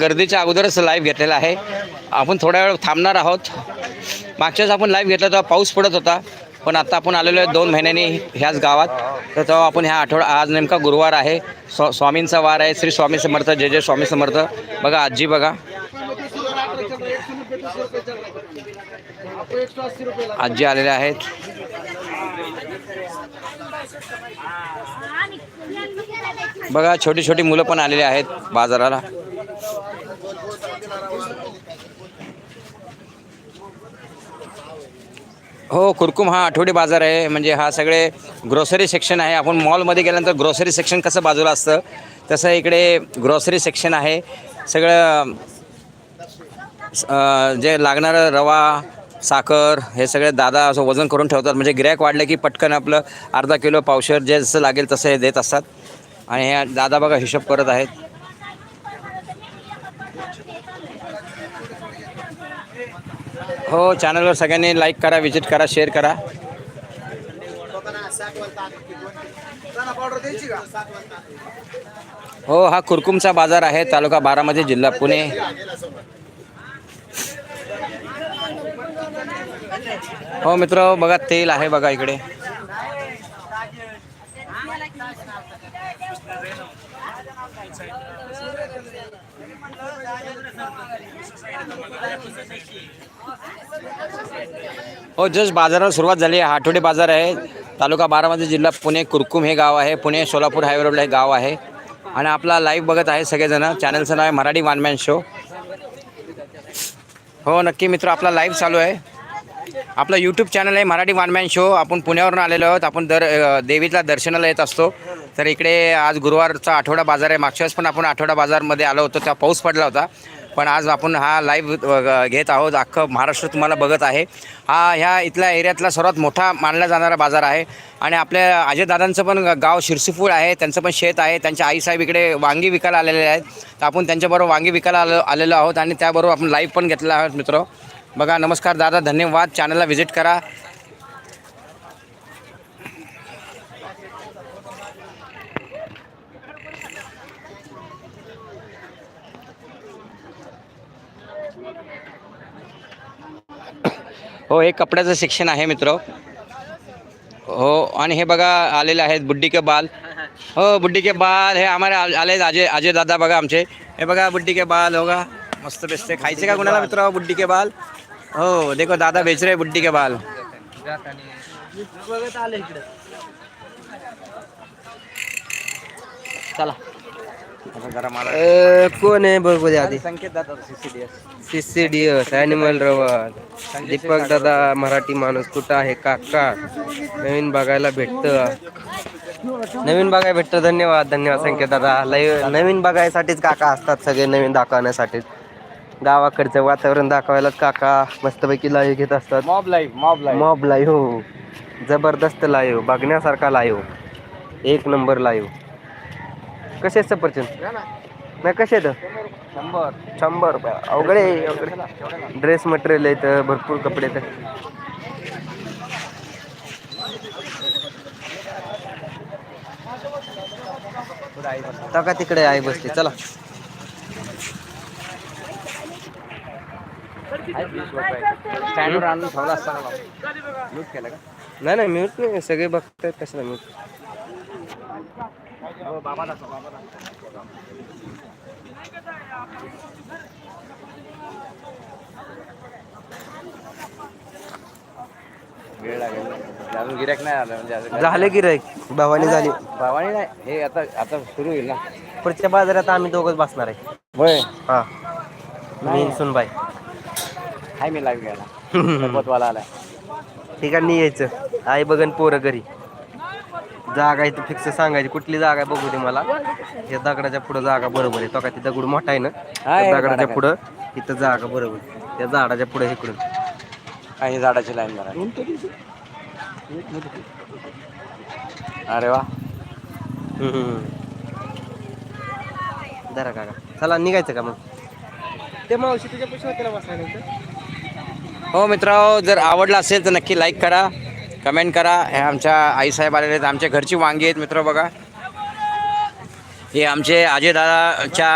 गर्दीच्या अगोदरच लाईव्ह घेतलेला आहे. आपण थोड्या वेळ थांबणार आहोत. मागच्याच आपण लाईव्ह घेतला तेव्हा पाऊस पडत होता. पण आता आपण आलेलो आहे दोन महिन्यांनी ह्याच गावात. तर तेव्हा आपण ह्या आठवडा आज नेमका गुरुवार आहे. स्व स्वामींचा वार आहे. श्री स्वामी समर्थ जय जय स्वामी समर्थ. बघा आजी बघा. आजी आलेल्या आहेत. बघा छोटी छोटी मुलं पण आलेली आहेत बाजाराला. हो कुरकुम हा आठवडी बाजार आहे. म्हणजे हा सगळे ग्रोसरी सेक्शन आहे. आपण मॉलमध्ये गेल्यानंतर ग्रोसरी सेक्शन कसं बाजूला असतं? तसं इकडे ग्रोसरी सेक्शन आहे. सगळं जे लागणारं रवा साखर हे सगळे दादा असं वजन करून ठेवतात. म्हणजे गिरॅक वाढलं की पटकन आपलं अर्धा किलो पावशर जे जसं लागेल तसं हे देत असतात. आणि हे दादा बघा हिशोब करत आहेत. हो चॅनलवर सगळ्यांनी लाईक करा विजिट करा शेअर करा. हो हा कुरकुमचा बाजार आहे तालुका बारामती जिल्हा पुणे. हो मित्र बघा तेल आहे बघा इकडे. हो जस्ट बाजाराला सुरुवात झाली आहे. आठवडे बाजार आहे. तालुका बारामती जिल्हा पुणे कुरकुम हे गाव आहे. पुणे सोलापूर हायवे रोडला हे गाव आहे. आणि आपला लाईव्ह बघत आहे सगळेजण. चॅनलचं नाव आहे मराठी वानमॅन शो हो नक्की मित्र आपला लाईव्ह चालू आहे. आपलं यूट्यूब चॅनल आहे मराठी वानमॅन शो आपण पुण्यावरून आलेलो आहोत. आपण दर देवीला दर्शनाला येत असतो. तर इकडे आज गुरुवारचा आठवडा बाजार आहे. मागच्या वेळेस पण आपण आठवडा बाजारमध्ये आलो होतो. तेव्हा पाऊस पडला होता. पण आज आपण हा लाईव्ह घेत आहोत. अख्खं महाराष्ट्र तुम्हाला बघत आहे. हा ह्या इथल्या एरियातला सर्वात मोठा मानला जाणारा बाजार आहे. आणि आपल्या अजयदादांचं पण गाव शिरसीफूळ आहे. त्यांचं पण शेत आहे. त्यांच्या आईसाहेब इकडे वांगी विकायला आलेले आहेत. तर आपण त्यांच्याबरोबर वांगी विकायला आलो आलेलो आहोत. आणि त्याबरोबर आपण लाईव्ह पण घेतला आहोत मित्र. बघा नमस्कार दादा. धन्यवाद. चॅनलला व्हिजिट करा. हो हे कपड्याचं सेक्शन आहे मित्र. हो आणि हे बघा आलेले आहेत बुड्डी के बाल. हो बुड्डी के बाल हे आम्हाला आले अजय अजय दादा बघा आमचे. हे बघा बुड्डी के बाल हो का? मस्त बेसते खायचे का कुणाला मित्र बुड्डी के बाल? हो देखो दादा बेच रहे बुड्डी के बाल. चला. कोण आहे? बघू द्या आधी. संकेत दादा सीसीडीएस सीसीडीएस अॅनिमल रवर दीपक दादा मराठी माणूस कुठं आहे? काका. नवीन बघायला भेटतं. नवीन बघायला भेटतं. धन्यवाद धन्यवाद संकेत दादा. लय नवीन बघायसाठीच काका असतात सगळे नवीन दाखवण्यासाठीच. गावाकडचं वातावरण दाखवायलाच काका मस्तपैकी लाईव्ह घेत असतात. Mob live mob live mob live हो. जबरदस्त लाईव्ह बघण्यासारखा लाईव्ह एक नंबर लाईव्ह कसे आहेत सफरचंद? नाही कसे आहेत? शंभर. शंभर रुपये. अवघड आहे अवघड ड्रेस मटेरियल आहेत भरपूर कपडे आहेत. का तिकडे आहे बसली. चला. नाही नाही म्यूट नाही. सगळे बघतायत कशाला म्यूट वेळ लागेल. अजून गिऱ्हाईक नाही आलं म्हणजे झाले भावानी झाली. भावानी नाही हे आता आता सुरू होईल ना? पुढच्या बाजारात आम्ही दोघंच बसणार आहे. होय? हा. मी सुनबाई. हाय मी आलाय. ठिकाणी यायचं. आई बघन पोरं घरी. जागा इथं फिक्स सांगायची कुठली जागा आहे बघू दे मला. या दगडाच्या पुढं जागा बरोबर आहे. तो का ती दगड मोठा आहे ना? त्या दगडाच्या. पुढं इथं जागा बरोबर आहे. त्या झाडाच्या पुढे इकडून. काही झाडाची लाईन मारा अरे वा. जरा काका. चला निघायचं का मग? ते मावशी तुझ्या पैसे होते बसायला हो मित्र जर आवडला असेल तर नक्की लाईक करा. कमेंट करा. हे आमच्या आईसाहेब आलेले आहेत. आमच्या घरची वांगी आहेत मित्र बघा. हे आमचे आजेदादाच्या